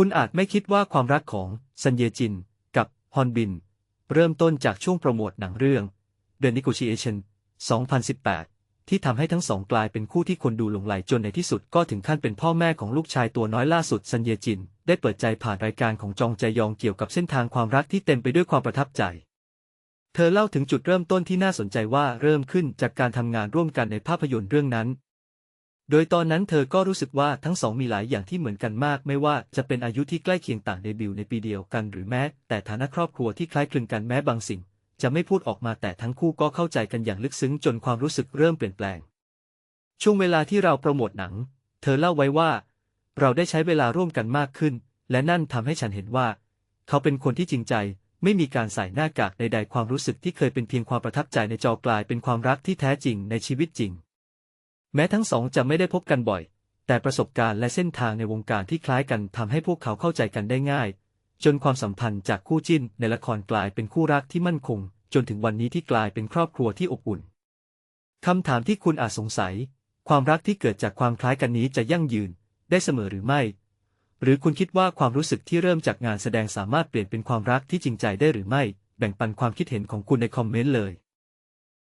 คุณอาจไม่คิดว่าความรักของซันเยจิน กับฮอนบิน เริ่มต้นจากช่วงโปรโมทหนังเรื่อง The Negotiation 2018 ที่ทำให้ทั้งสองกลายเป็นคู่ที่คนดูหลงไหลจนในที่สุดก็ถึงขั้นเป็นพ่อแม่ของลูกชายตัวน้อยล่าสุดซันเยจิน ได้เปิดใจผ่านรายการของจองแจยองเกี่ยวกับเส้นทางความรักที่เต็มไปด้วยความประทับใจ เธอเล่าถึงจุดเริ่มต้นที่น่าสนใจว่าเริ่มขึ้นจากการทำงานร่วมกันในภาพยนตร์เรื่องนั้น โดยตอนนั้นเธอก็รู้สึกว่าทั้งสองมีหลายอย่างที่เหมือนกันมาก ไม่ว่าจะเป็นอายุที่ใกล้เคียงต่างเดบิวในปีเดียวกันหรือแม้ แต่ฐานะครอบครัวที่คล้ายคลึงกันแม้บางสิ่ง จะไม่พูดออกมาแต่ทั้งคู่ก็เข้าใจกันอย่างลึกซึ้งจนความรู้สึกเริ่มเปลี่ยนแปลง ช่วงเวลาที่เราโปรโมทหนัง เธอเล่าไว้ว่า เราได้ใช้เวลาร่วมกันมากขึ้น และนั่นทำให้ฉันเห็นว่า เขาเป็นคนที่จริงใจ ไม่มีการใส่หน้ากากใดๆความรู้สึกที่เคยเป็นเพียงความประทับใจในจอกลายเป็นความรักที่แท้จริงในชีวิตจริง แม้ทั้งสองจะไม่ได้พบกันบ่อย แต่ประสบการณ์และเส้นทางในวงการที่คล้ายกันทำให้พวกเขาเข้าใจกันได้ง่าย จนความสัมพันธ์จากคู่จิ้นในละครกลายเป็นคู่รักที่มั่นคง จนถึงวันนี้ที่กลายเป็นครอบครัวที่อบอุ่นคำถามที่คุณอาจสงสัย ความรักที่เกิดจากความคล้ายกันนี้จะยั่งยืน ได้เสมอหรือไม่ หรือคุณคิดว่าความรู้สึกที่เริ่มจากงานแสดงสามารถเปลี่ยนเป็นความรักที่จริงใจได้หรือไม่ แบ่งปันความคิดเห็นของคุณในคอมเมนต์เลย